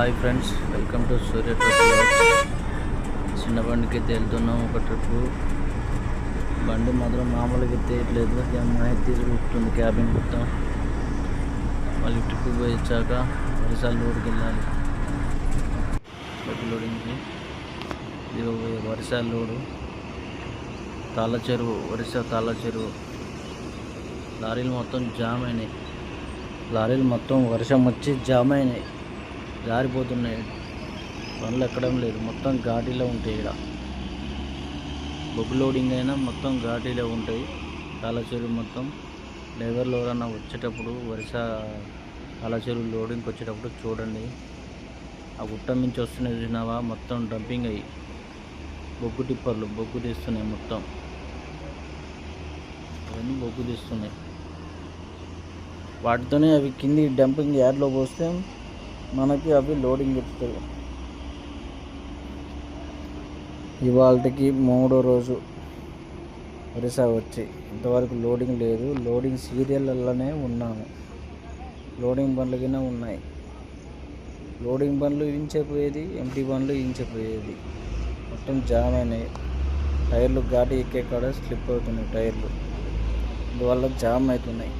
Hi friends welcome to Surya trip చిన్న బండికి అయితే వెళ్తున్నాం ఒక ట్రిప్ బండి మాత్రం మామూలుగా ఎత్తేయట్లేదు అమ్మాయి తీసుకుంటుంది క్యాబిన్ మొత్తం. మళ్ళీ ట్రిప్ పోయి వచ్చాక వరిసాల లోడ్కి వెళ్ళాలి. లోడింగ్కి ఇది వరిసాల లోడు. తాళ్ళ చెరువు ఒరిస్సా తాళ్ళ చెరువు. లారీలు మొత్తం జామ్ అయినాయి. లారీలు మొత్తం వర్షం వచ్చి జామ్ అయినాయి. జారిపోతున్నాయి. పనులు ఎక్కడం లేదు. మొత్తం ఘాటీలో ఉంటాయి ఇక్కడ బొగ్గు లోడింగ్ అయినా మొత్తం ఘాటీలో ఉంటాయి. కాలచెరువు మొత్తం. లేబర్లు ఎవరన్నా వచ్చేటప్పుడు వరుస కాలచెరువు లోడింగ్కి వచ్చేటప్పుడు చూడండి. ఆ గుట్ట నుంచి వస్తున్నాయి చూసినావా? మొత్తం డంపింగ్ అయ్యి. బొగ్గు టిప్పర్లు బొగ్గు తీస్తున్నాయి మొత్తం. అవన్నీ బొగ్గు తీస్తున్నాయి. వాటితోనే అవి కింది డంపింగ్ యార్డ్లో పోస్తే మనకి అవి లోడింగ్ ఎత్తుతాయి ఇవాళకి మూడో రోజు ఒరిసా వచ్చి ఇంతవరకు లోడింగ్ లేదు. లోడింగ్ సీరియల్లలోనే ఉన్నాము. లోడింగ్ బండ్లు కింద ఉన్నాయి. లోడింగ్ బండ్లు ఇంచపోయేది ఎంటీ బండ్లు ఇంచపోయేది మొత్తం జామ్ అయినాయి. టైర్లు ఘాటి ఎక్కే కాడ స్లిప్ అవుతున్నాయి టైర్లు. అందువల్ల జామ్ అవుతున్నాయి.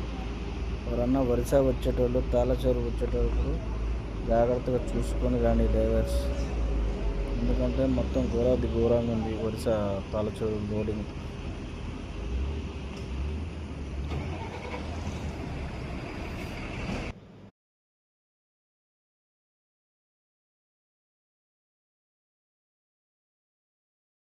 ఎవరన్నా వరుస వచ్చేటోళ్ళు తాళచోరు వచ్చేటప్పుడు జాగ్రత్తగా చూసుకొని కానీ డ్రైవర్స్. ఎందుకంటే మొత్తం ఘోరాది ఘోరంగా ఉంది వరుస తలచూరు లోడింగ్